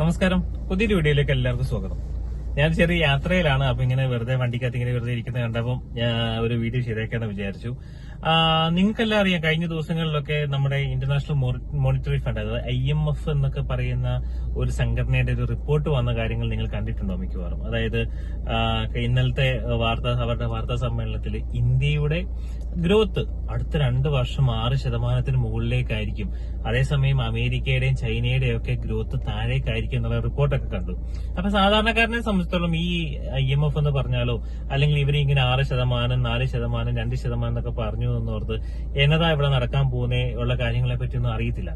നമസ്കാരം. പുതിയൊരു വീഡിയോയിലേക്ക് എല്ലാവർക്കും സ്വാഗതം. ഞാൻ ചെറിയ യാത്രയിലാണ് അപ്പൊ ഇങ്ങനെ വെറുതെ വണ്ടിക്കകത്ത് ഇങ്ങനെ വെറുതെ ഇരിക്കുന്ന ഞാൻ ഒരു വീഡിയോ ശരിയാക്കാന്ന് വിചാരിച്ചു. നിങ്ങൾക്കെല്ലാം അറിയാം കഴിഞ്ഞ ദിവസങ്ങളിലൊക്കെ നമ്മുടെ ഇന്റർനാഷണൽ മോണിറ്ററി ഫണ്ട് അതായത് ഐ എം എഫ് എന്നൊക്കെ പറയുന്ന ഒരു സംഘടനയുടെ ഒരു റിപ്പോർട്ട് വന്ന കാര്യങ്ങൾ നിങ്ങൾ കണ്ടിട്ടുണ്ടോ മിക്കവാറും? അതായത് ഇന്നലത്തെ വാർത്താ അവരുടെ വാർത്താ സമ്മേളനത്തിൽ ഇന്ത്യയുടെ ഗ്രോത്ത് അടുത്ത രണ്ട് വർഷം ആറ് ശതമാനത്തിന് മുകളിലേക്കായിരിക്കും. അതേസമയം അമേരിക്കയുടെയും ചൈനയുടെയും ഒക്കെ ഗ്രോത്ത് താഴേക്കായിരിക്കും എന്നുള്ള റിപ്പോർട്ടൊക്കെ കണ്ടു. അപ്പൊ സാധാരണക്കാരനെ സംബന്ധിച്ചിടത്തോളം ഈ ഐ എം എഫ് എന്ന് പറഞ്ഞാലോ അല്ലെങ്കിൽ ഇവർ ഇങ്ങനെ ആറ് ശതമാനം നാല് ശതമാനം രണ്ട് ശതമാനം എന്നൊക്കെ പറഞ്ഞു എന്നോർത്ത് എന്നതാ ഇവിടെ നടക്കാൻ പോകുന്നേ ഉള്ള കാര്യങ്ങളെ പറ്റിയൊന്നും അറിയത്തില്ല.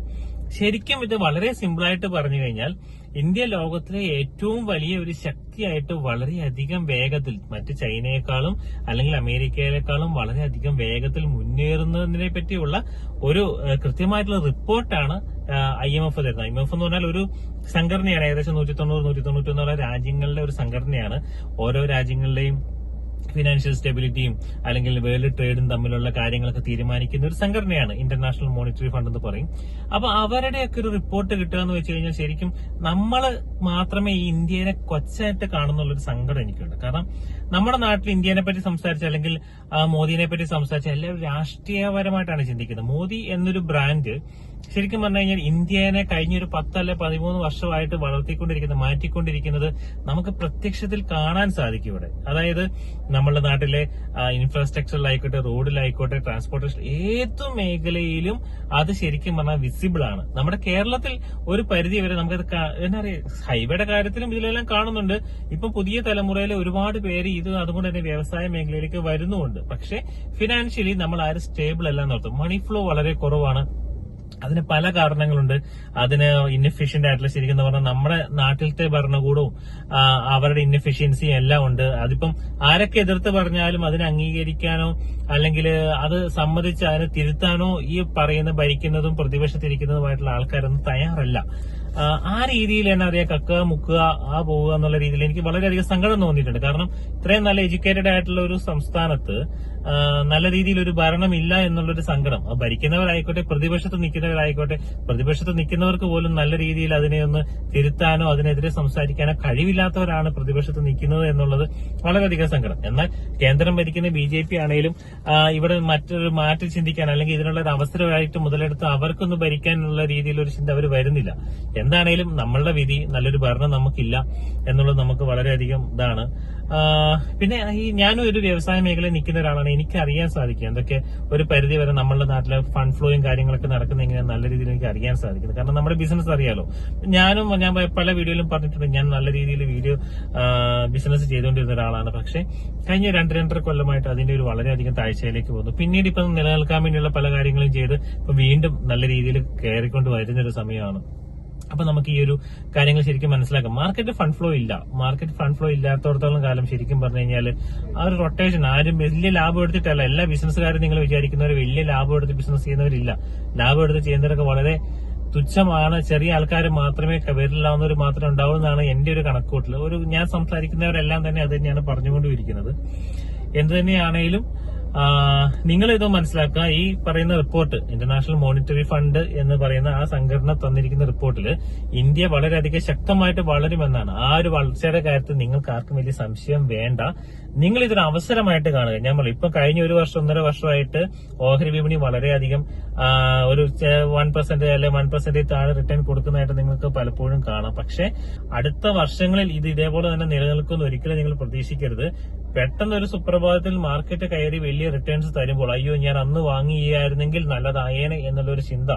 ശരിക്കും ഇത് വളരെ സിമ്പിളായിട്ട് പറഞ്ഞു കഴിഞ്ഞാൽ ഇന്ത്യ ലോകത്തിലെ ഏറ്റവും വലിയ ഒരു ശക്തിയായിട്ട് വളരെയധികം വേഗത്തിൽ മറ്റ് ചൈനയെക്കാളും അല്ലെങ്കിൽ അമേരിക്കയിലേക്കാളും വളരെയധികം വേഗത്തിൽ മുന്നേറുന്നതിനെ പറ്റിയുള്ള ഒരു കൃത്യമായിട്ടുള്ള റിപ്പോർട്ടാണ് ഐ എം എഫ് തരുന്നത്. ഐ എം എഫ് എന്ന് പറഞ്ഞാൽ ഒരു സംഘടനയാണ്. ഏകദേശം നൂറ്റി തൊണ്ണൂറ് നൂറ്റി തൊണ്ണൂറ്റി രാജ്യങ്ങളുടെ ഒരു സംഘടനയാണ്. ഓരോ രാജ്യങ്ങളുടെയും ഫിനാൻഷ്യൽ സ്റ്റെബിലിറ്റിയും അല്ലെങ്കിൽ വേൾഡ് ട്രേഡും തമ്മിലുള്ള കാര്യങ്ങളൊക്കെ തീരുമാനിക്കുന്ന ഒരു സംഘടനയാണ് ഇന്റർനാഷണൽ മോണിറ്ററി ഫണ്ട് എന്ന് പറയും. അപ്പൊ അവരുടെയൊക്കെ ഒരു റിപ്പോർട്ട് കിട്ടുക എന്ന് വെച്ച് കഴിഞ്ഞാൽ ശരിക്കും നമ്മൾ മാത്രമേ ഈ ഇന്ത്യനെ കൊച്ചായിട്ട് കാണുന്നുള്ള ഒരു സങ്കടം എനിക്കുണ്ട്. കാരണം നമ്മുടെ നാട്ടിൽ ഇന്ത്യനെ പറ്റി സംസാരിച്ച അല്ലെങ്കിൽ മോദിനെ പറ്റി സംസാരിച്ച എല്ലാവരും രാഷ്ട്രീയപരമായിട്ടാണ് ചിന്തിക്കുന്നത്. മോദി എന്നൊരു ബ്രാൻഡ് ശരിക്കും പറഞ്ഞു കഴിഞ്ഞാൽ ഇന്ത്യനെ കഴിഞ്ഞ ഒരു പത്തല്ല പതിമൂന്ന് വർഷമായിട്ട് വളർത്തിക്കൊണ്ടിരിക്കുന്നത് മാറ്റിക്കൊണ്ടിരിക്കുന്നത് നമുക്ക് പ്രത്യക്ഷത്തിൽ കാണാൻ സാധിക്കും ഇവിടെ. അതായത് നമ്മുടെ നാട്ടിലെ ഇൻഫ്രാസ്ട്രക്ചറിലായിക്കോട്ടെ റോഡിലായിക്കോട്ടെ ട്രാൻസ്പോർട്ടേഷൻ ഏത് മേഖലയിലും അത് ശരിക്കും പറഞ്ഞാൽ വിസിബിൾ ആണ് നമ്മുടെ കേരളത്തിൽ ഒരു പരിധി വരെ നമുക്കത് എന്താ പറയുക ഹൈവേയുടെ കാര്യത്തിലും ഇതിലെല്ലാം കാണുന്നുണ്ട്. ഇപ്പൊ പുതിയ തലമുറയിലെ ഒരുപാട് പേര് ഇത് അതുകൊണ്ട് തന്നെ വ്യവസായ മേഖലയിലേക്ക് വരുന്നുമുണ്ട്. പക്ഷെ ഫിനാൻഷ്യലി നമ്മൾ ആരും സ്റ്റേബിൾ അല്ല എന്നർത്ഥം മണി ഫ്ലോ വളരെ കുറവാണ്. അതിന് പല കാരണങ്ങളുണ്ട്. അതിന് ഇൻഎഫിഷ്യന്റ് ആയിട്ടുള്ള ശരിക്കും പറഞ്ഞാൽ നമ്മുടെ നാട്ടിലത്തെ ഭരണകൂടവും അവരുടെ ഇൻഎഫിഷ്യൻസിയും എല്ലാം ഉണ്ട്. അതിപ്പം ആരൊക്കെ എതിർത്ത് പറഞ്ഞാലും അതിനെ അംഗീകരിക്കാനോ അല്ലെങ്കിൽ അത് സമ്മതിച്ച് അതിനെ തിരുത്താനോ ഈ പറയുന്ന ഭരിക്കുന്നതും പ്രതിപക്ഷത്തിരിക്കുന്നതുമായിട്ടുള്ള ആൾക്കാരൊന്നും തയ്യാറല്ല. ആ, രീതിയിൽ തന്നെ അതേ കക്കുക മുക്കുക ആ പോവുക എന്നുള്ള രീതിയിൽ എനിക്ക് വളരെയധികം സങ്കടം തോന്നിയിട്ടുണ്ട്. കാരണം ഇത്രയും നല്ല എഡ്യൂക്കേറ്റഡ് ആയിട്ടുള്ള ഒരു സംസ്ഥാനത്ത് നല്ല രീതിയിൽ ഒരു ഭരണം ഇല്ല എന്നുള്ളൊരു സങ്കടം. ഭരിക്കുന്നവരായിക്കോട്ടെ പ്രതിപക്ഷത്ത് നിൽക്കുന്നവരായിക്കോട്ടെ പ്രതിപക്ഷത്ത് നിൽക്കുന്നവർക്ക് പോലും നല്ല രീതിയിൽ അതിനെ ഒന്ന് തിരുത്താനോ അതിനെതിരെ സംസാരിക്കാനോ കഴിവില്ലാത്തവരാണ് പ്രതിപക്ഷത്ത് നിൽക്കുന്നത് എന്നുള്ളത് വളരെയധികം സങ്കടം. എന്നാൽ കേന്ദ്രം ഭരിക്കുന്ന ബി ജെ പി ആണെങ്കിലും ഇവിടെ മറ്റൊരു മാറ്റി ചിന്തിക്കാൻ അല്ലെങ്കിൽ ഇതിനുള്ള ഒരു അവസരമായിട്ട് മുതലെടുത്ത് അവർക്കൊന്ന് ഭരിക്കാനുള്ള രീതിയിൽ ഒരു ചിന്ത അവർ വരുന്നില്ല. എന്താണേലും നമ്മളുടെ വിധി നല്ലൊരു ഭരണം നമുക്കില്ല എന്നുള്ളത് നമുക്ക് വളരെയധികം ഇതാണ്. പിന്നെ ഈ ഞാനും ഒരു വ്യവസായ മേഖലയിൽ നിൽക്കുന്ന ഒരാളാണ്. എനിക്ക് അറിയാൻ സാധിക്കും എന്തൊക്കെ ഒരു പരിധി വരെ നമ്മളുടെ നാട്ടിലെ ഫണ്ട് ഫ്ലോയും കാര്യങ്ങളൊക്കെ നടക്കുന്ന എങ്ങനെ നല്ല രീതിയിൽ എനിക്ക് അറിയാൻ സാധിക്കുന്നത് കാരണം നമ്മുടെ ബിസിനസ് അറിയാലോ. ഞാനും ഞാൻ പല വീഡിയോയിലും പറഞ്ഞിട്ടുണ്ട് ഞാൻ നല്ല രീതിയിൽ വീഡിയോ ബിസിനസ് ചെയ്തുകൊണ്ടിരുന്ന ഒരാളാണ്. പക്ഷെ കഴിഞ്ഞ രണ്ട് രണ്ടര കൊല്ലമായിട്ട് അതിന്റെ ഒരു വളരെയധികം താഴ്ചയിലേക്ക് പോകുന്നു. പിന്നീട് ഇപ്പം നിലനിൽക്കാൻ വേണ്ടിയുള്ള പല കാര്യങ്ങളും ചെയ്ത് ഇപ്പൊ വീണ്ടും നല്ല രീതിയിൽ കയറിക്കൊണ്ട് വരുന്ന ഒരു സമയമാണ്. അപ്പൊ നമുക്ക് ഈ ഒരു കാര്യങ്ങൾ ശരിക്കും മനസ്സിലാക്കാം. മാർക്കറ്റ് ഫണ്ട് ഫ്ലോ ഇല്ല. മാർക്കറ്റ് ഫണ്ട് ഫ്ലോ ഇല്ലാത്തടത്തോളം കാലം ശരിക്കും പറഞ്ഞു കഴിഞ്ഞാൽ ആ ഒരു റൊട്ടേഷൻ ആരും വലിയ ലാഭം എടുത്തിട്ടല്ല. എല്ലാ ബിസിനസ്സുകാരും നിങ്ങൾ വിചാരിക്കുന്നവർ വലിയ ലാഭം എടുത്ത് ബിസിനസ് ചെയ്യുന്നവരില്ല. ലാഭം എടുത്ത് ചെയ്യുന്നവരൊക്കെ വളരെ തുച്ഛമാണ്. ചെറിയ ആൾക്കാർ മാത്രമേ വരില്ലാവുന്നവർ മാത്രമേ ഉണ്ടാവൂ എന്നാണ് എന്റെ ഒരു കണക്കൂട്ടൽ ഒരു ഞാൻ സംസാരിക്കുന്നവരെല്ലാം തന്നെ അത് തന്നെയാണ് പറഞ്ഞുകൊണ്ടിരിക്കുന്നത്. എന്ത് തന്നെയാണേലും നിങ്ങൾ ഇത് മനസ്സിലാക്കുക. ഈ പറയുന്ന റിപ്പോർട്ട് ഇന്റർനാഷണൽ മോണിറ്ററി ഫണ്ട് എന്ന് പറയുന്ന ആ സംഘടന തന്നിരിക്കുന്ന റിപ്പോർട്ടിൽ ഇന്ത്യ വളരെയധികം ശക്തമായിട്ട് വളരുമെന്നാണ്. ആ ഒരു വളർച്ചയുടെ കാര്യത്തിൽ നിങ്ങൾക്ക് ആർക്കും വലിയ സംശയം വേണ്ട. നിങ്ങൾ ഇതൊരു അവസരമായിട്ട് കാണുക. പറഞ്ഞു ഇപ്പൊ കഴിഞ്ഞ ഒരു വർഷം ഒന്നര വർഷമായിട്ട് ഓഹരി വിപണി വളരെയധികം ഒരു വൺ പെർസെന്റ് അല്ലെ വൺ പെർസെന്റ് താഴെ റിട്ടേൺ കൊടുക്കുന്നതായിട്ട് നിങ്ങൾക്ക് പലപ്പോഴും കാണാം. പക്ഷെ അടുത്ത വർഷങ്ങളിൽ ഇത് ഇതേപോലെ തന്നെ നിലനിൽക്കുമെന്ന് ഒരിക്കലും നിങ്ങൾ പ്രതീക്ഷിക്കരുത്. പെട്ടെന്ന് ഒരു സുപ്രഭാതത്തിൽ മാർക്കറ്റ് കയറി വലിയ റിട്ടേൺസ് തരുമ്പോൾ അയ്യോ ഞാൻ അന്ന് വാങ്ങിയായിരുന്നെങ്കിൽ നല്ലതായേനെ എന്നുള്ളൊരു ചിന്ത.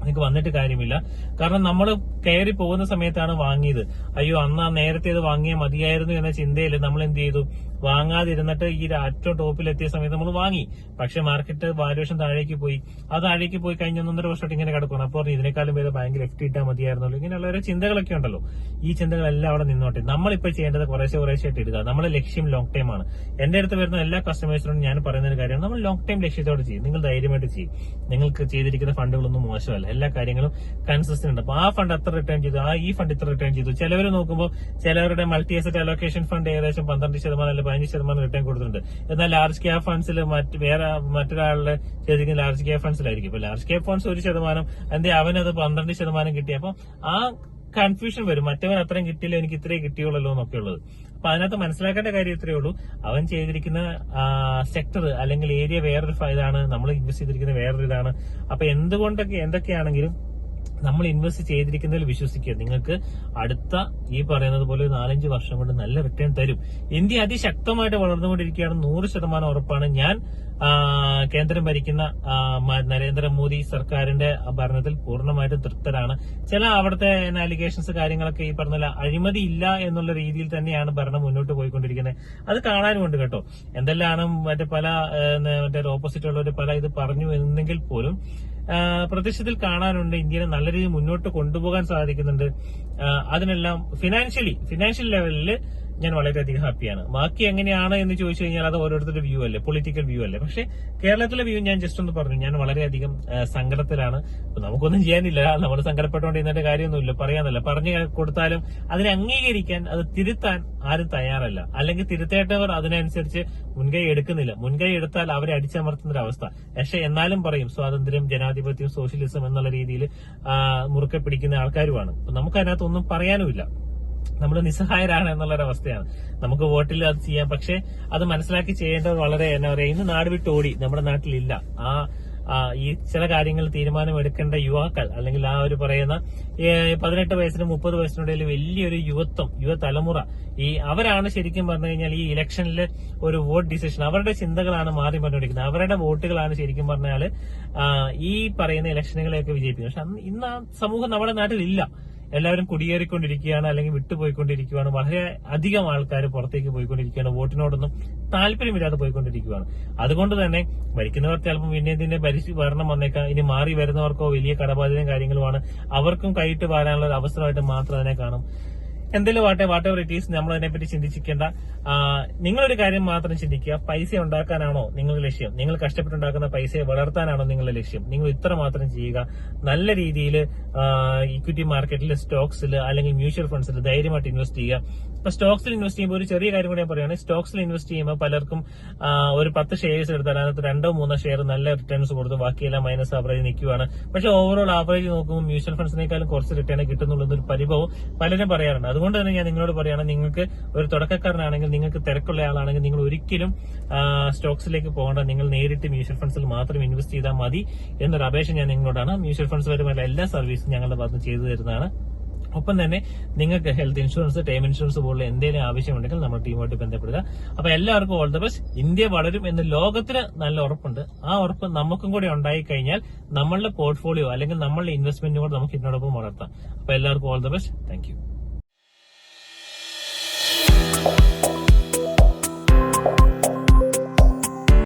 നിങ്ങൾക്ക് വന്നിട്ട് കാര്യമില്ല. കാരണം നമ്മൾ കയറി പോകുന്ന സമയത്താണ് വാങ്ങിയത്. അയ്യോ അന്ന് നേരത്തെ ഇത് വാങ്ങിയാൽ മതിയായിരുന്നു എന്ന ചിന്തയിൽ നമ്മൾ എന്ത് ചെയ്തു? വാങ്ങാതിരുന്നിട്ട് ഈ ഏറ്റവും ടോപ്പിൽ എത്തിയ സമയത്ത് നമ്മൾ വാങ്ങി. പക്ഷെ മാർക്കറ്റ് വാല്യുവേഷൻ താഴേക്ക് പോയി. അത് താഴേക്ക് പോയി കഴിഞ്ഞ ഒന്നര വർഷമായിട്ട് ഇങ്ങനെ കിടക്കണം അപ്പോൾ ഇതിനേക്കാളും പേര് ഭയങ്കര എഫ്റ്റ് ഇട്ടാൽ മതിയായിരുന്നല്ലോ ഇങ്ങനെയുള്ള ഒരു ചിന്തകളൊക്കെ ഉണ്ടല്ലോ. ഈ ചിന്തകളെല്ലാം അവിടെ നിന്നോട്ടെ. നമ്മളിപ്പോൾ ചെയ്യേണ്ടത് കുറേശ്ശെ കുറേശ്ശെ ഇട്ട് ഇടുക. നമ്മുടെ ലക്ഷ്യം ലോങ് ടൈം ആണ്. എന്റെ അടുത്ത് വരുന്ന എല്ലാ കസ്റ്റമേഴ്സിനോടും ഞാൻ പറയുന്ന ഒരു കാര്യമാണ്. നമ്മൾ ലോങ് ടൈം ലക്ഷ്യത്തോടെ ചെയ്യും. നിങ്ങൾ ധൈര്യമായിട്ട് ചെയ്യും. നിങ്ങൾക്ക് ചെയ്തിരിക്കുന്ന ഫണ്ടുകളൊന്നും മോശമല്ല. എല്ലാ കാര്യങ്ങളും കൺസിസ്റ്റന്റ് ഉണ്ട്. അപ്പൊ ആ ഫണ്ട് അത്ര റിട്ടേൺ ചെയ്തു ആ ഈ ഫണ്ട് ഇത്ര റിട്ടേൺ ചെയ്തു. ചിലവർ നോക്കുമ്പോൾ ചിലവരുടെ മൾട്ടി അസറ്റ് അലോക്കേഷൻ ഫണ്ട് ഏകദേശം പന്ത്രണ്ട് ശതമാനം അല്ലെങ്കിൽ പതിനഞ്ച് ശതമാനം റിട്ടേൺ കൊടുത്തിട്ടുണ്ട്. എന്നാൽ ലാർജ് ക്യാപ് ഫണ്ട്സിൽ മറ്റ് വേറെ മറ്റൊരാളുടെ ചെയ്തിരിക്കുന്ന ലാർജ് ക്യാപ് ഫണ്ട്സിലായിരിക്കും ഇപ്പൊ ലാർജ് ക്യാപ് ഫണ്ട്സ് ഒരു ശതമാനം എന്തേ അവനത് പന്ത്രണ്ട് ശതമാനം കിട്ടി. ആ കൺഫ്യൂഷൻ വരും. മറ്റവൻ അത്രയും കിട്ടിയില്ല എനിക്ക് ഇത്രേ കിട്ടിയുള്ളല്ലോ എന്നൊക്കെ ഉള്ളത്. അപ്പൊ അതിനകത്ത് മനസ്സിലാക്കേണ്ട കാര്യം ഇത്രയേ ഉള്ളൂ. അവൻ ചെയ്തിരിക്കുന്ന സെക്ടർ അല്ലെങ്കിൽ ഏരിയ വേറൊരു ഇതാണ്. നമ്മൾ ഇൻവെസ്റ്റ് ചെയ്തിരിക്കുന്ന വേറൊരു ഇതാണ്. അപ്പൊ എന്തുകൊണ്ടൊക്കെ എന്തൊക്കെയാണെങ്കിലും നമ്മൾ ഇൻവെസ്റ്റ് ചെയ്തിരിക്കുന്നതിൽ വിശ്വസിക്കുക. നിങ്ങൾക്ക് അടുത്ത ഈ പറയുന്നത് പോലെ ഒരു നാലഞ്ച് വർഷം കൊണ്ട് നല്ല റിട്ടേൺ തരും. ഇന്ത്യ അതിശക്തമായിട്ട് വളർന്നുകൊണ്ടിരിക്കുകയാണ്. നൂറ് ശതമാനം ഉറപ്പാണ്. ഞാൻ കേന്ദ്രം ഭരിക്കുന്ന നരേന്ദ്രമോദി സർക്കാരിന്റെ ഭരണത്തിൽ പൂർണമായിട്ടും തൃപ്തരാണ്. ചില അവിടുത്തെ അലിഗേഷൻസ് കാര്യങ്ങളൊക്കെ ഈ പറഞ്ഞ അഴിമതി ഇല്ല എന്നുള്ള രീതിയിൽ തന്നെയാണ് ഭരണം മുന്നോട്ട് പോയിക്കൊണ്ടിരിക്കുന്നത്. അത് കാണാനുമുണ്ട് കേട്ടോ. എന്തെല്ലാം മറ്റേ പല മറ്റേ ഓപ്പോസിറ്റ് ഉള്ളവർ പല ഇത് പറഞ്ഞു എന്നെങ്കിൽ പോലും പ്രതിഷ്ഠത്തിൽ കാണാനുണ്ട്. ഇന്ത്യനെ നല്ല രീതിയിൽ മുന്നോട്ട് കൊണ്ടുപോകാൻ സാധിക്കുന്നുണ്ട്. അതിനെല്ലാം ഫിനാൻഷ്യലി ഫിനാൻഷ്യൽ ലെവലിൽ ഞാൻ വളരെയധികം ഹാപ്പിയാണ്. ബാക്കി എങ്ങനെയാണ് എന്ന് ചോദിച്ചു കഴിഞ്ഞാൽ അത് ഓരോരുത്തരുടെ വ്യൂ അല്ലേ? പൊളിറ്റിക്കൽ വ്യൂ അല്ലേ? പക്ഷേ കേരളത്തിലെ വ്യൂ ഞാൻ ജസ്റ്റ് ഒന്ന് പറഞ്ഞു. ഞാൻ വളരെയധികം സങ്കടത്തിലാണ്. നമുക്കൊന്നും ചെയ്യാനില്ല. നമ്മൾ സങ്കടപ്പെട്ടുകൊണ്ട് ഇന്നത്തെ കാര്യമൊന്നുമില്ല. പറയാന്നല്ല പറഞ്ഞു കൊടുത്താലും അതിനെ അംഗീകരിക്കാൻ അത് തിരുത്താൻ ആരും തയ്യാറല്ല. അല്ലെങ്കിൽ തിരുത്തേണ്ടവർ അതിനനുസരിച്ച് മുൻകൈ എടുക്കുന്നില്ല. മുൻകൈ എടുത്താൽ അവരെ അടിച്ചമർത്തുന്ന ഒരു അവസ്ഥ. പക്ഷെ എന്നാലും പറയും സ്വാതന്ത്ര്യം ജനാധിപത്യം സോഷ്യലിസം എന്നുള്ള രീതിയിൽ മുറുക്കെ പിടിക്കുന്ന ആൾക്കാരുമാണ്. നമുക്കതിനകത്ത് നമുക്ക് ഒന്നും പറയാനുമില്ല. നമ്മൾ നിസ്സഹായരാണ് എന്നുള്ളൊരവസ്ഥയാണ് നമുക്ക് വോട്ടിൽ അത് ചെയ്യാം. പക്ഷെ അത് മനസ്സിലാക്കി ചെയ്യേണ്ടത് വളരെ എന്താ പറയുക ഇന്ന് നാട് വിട്ട് ഓടി നമ്മുടെ നാട്ടിലില്ല. ആ ഈ ചില കാര്യങ്ങൾ തീരുമാനമെടുക്കേണ്ട യുവാക്കൾ അല്ലെങ്കിൽ ആ ഒരു പറയുന്ന പതിനെട്ട് വയസ്സിനും മുപ്പത് വയസ്സിനിടയിൽ വലിയൊരു യുവത്വം യുവതലമുറ ഈ അവരാണ് ശരിക്കും പറഞ്ഞു കഴിഞ്ഞാൽ ഈ ഇലക്ഷനിൽ ഒരു വോട്ട് ഡിസിഷൻ അവരുടെ ചിന്തകളാണ് മാറി പറഞ്ഞുകൊണ്ടിരിക്കുന്നത് അവരുടെ വോട്ടുകളാണ് ശരിക്കും പറഞ്ഞാൽ ഈ പറയുന്ന ഇലക്ഷനുകളെയൊക്കെ വിജയിപ്പിക്കുന്നത്. പക്ഷെ ഇന്ന് ആ സമൂഹം നമ്മുടെ നാട്ടിൽ ഇല്ല എല്ലാവരും കുടിയേറിക്കൊണ്ടിരിക്കുകയാണ് അല്ലെങ്കിൽ വിട്ടുപോയിക്കൊണ്ടിരിക്കുകയാണ്. വളരെ അധികം ആൾക്കാർ പുറത്തേക്ക് പോയിക്കൊണ്ടിരിക്കുകയാണ് വോട്ടിനോടൊന്നും താല്പര്യമില്ലാതെ പോയിക്കൊണ്ടിരിക്കുകയാണ്. അതുകൊണ്ട് തന്നെ ഭരിക്കുന്നവർ ചിലപ്പോൾ പിന്നെ ഇതിന്റെ ഭരിച്ച് ഭരണം വന്നേക്കാം. ഇനി മാറി വരുന്നവർക്കോ വലിയ കടബാധ്യതയും കാര്യങ്ങളുമാണ്. അവർക്കും കൈയിട്ട് വാരാനുള്ള ഒരു അവസരമായിട്ട് മാത്രം അതിനെ കാണും. എന്തെങ്കിലും വാട്ടെ വാട്ട് ഇറ്റ് ഈസ് നമ്മൾ അതിനെപ്പറ്റി ചിന്തിച്ചിരിക്കേണ്ട നിങ്ങളൊരു കാര്യം മാത്രം ചിന്തിക്കുക. പൈസ ഉണ്ടാക്കാനാണോ നിങ്ങളുടെ ലക്ഷ്യം? നിങ്ങൾ കഷ്ടപ്പെട്ടുണ്ടാക്കുന്ന പൈസയെ വളർത്താനാണോ നിങ്ങളുടെ ലക്ഷ്യം? നിങ്ങൾ ഇത്ര മാത്രം ചെയ്യുക. നല്ല രീതിയിൽ ഇക്വിറ്റി മാർക്കറ്റിൽ സ്റ്റോക്സിൽ അല്ലെങ്കിൽ മ്യൂച്വൽ ഫണ്ട്സിൽ ധൈര്യമായിട്ട് ഇൻവെസ്റ്റ് ചെയ്യുക. ഇപ്പൊ സ്റ്റോക്സിൽ ഇൻവെസ്റ്റ് ചെയ്യുമ്പോൾ ഒരു ചെറിയ കാര്യം കൂടി ഞാൻ പറയുകയാണ്. സ്റ്റോക്സിൽ ഇൻവെസ്റ്റ് ചെയ്യുമ്പോൾ പലർക്കും ഒരു പത്ത് ഷെയർസ് എടുത്താൽ അതിനകത്ത് രണ്ടോ മൂന്നോ ഷെയർ നല്ല റിട്ടേൺസ് കൊടുത്തു ബാക്കിയെല്ലാം മൈനസ് ആവറേജ് നിൽക്കുകയാണ് പക്ഷെ ഓവറോൾ ആവറേജ് നോക്കുമ്പോൾ മ്യൂച്വൽ ഫണ്ട്സിനേക്കാളും കുറച്ച് റിട്ടേൺ കിട്ടുന്നുള്ളൂ എന്നൊരു പരിഭവം പലരും പറയാറുണ്ട്. അതുകൊണ്ട് തന്നെ ഞാൻ നിങ്ങളോട് പറയുകയാണ് നിങ്ങൾക്ക് ഒരു തുടക്കക്കാരനാണെങ്കിൽ നിങ്ങൾക്ക് തിരക്കുള്ള ആളാണെങ്കിൽ നിങ്ങൾ ഒരിക്കലും സ്റ്റോക്സിലേക്ക് പോകേണ്ട. നിങ്ങൾ നേരിട്ട് മ്യൂച്വൽ ഫണ്ട്സിൽ മാത്രം ഇൻവെസ്റ്റ് ചെയ്താൽ മതി എന്നൊരു അപേക്ഷ ഞാൻ നിങ്ങളോടാണ്. മ്യൂച്വൽ ഫണ്ട്സ് പരമായ എല്ലാ സർവീസും ഞങ്ങളുടെ ഭാഗത്ത് ചെയ്തു തരുന്നതാണ്. ഒപ്പം തന്നെ നിങ്ങൾക്ക് ഹെൽത്ത് ഇൻഷുറൻസ് ടേം ഇൻഷുറൻസ് പോലുള്ള എന്തെങ്കിലും ആവശ്യമുണ്ടെങ്കിൽ നമ്മൾ ടീമുമായിട്ട് ബന്ധപ്പെടുക. അപ്പൊ എല്ലാവർക്കും ഓൾ ദ ബെസ്റ്റ് ഇന്ത്യ വളരും എന്ന് ലോകത്തിന് നല്ല ഉറപ്പുണ്ട്. ആ ഉറപ്പ് നമുക്കും കൂടെ ഉണ്ടായി കഴിഞ്ഞാൽ നമ്മളുടെ പോർട്ട്ഫോളിയോ അല്ലെങ്കിൽ നമ്മളുടെ ഇൻവെസ്റ്റ്മെന്റ് കൂടെ നമുക്ക് ഇതിനോടൊപ്പം വളർത്താം. അപ്പൊ എല്ലാവർക്കും all the best thank you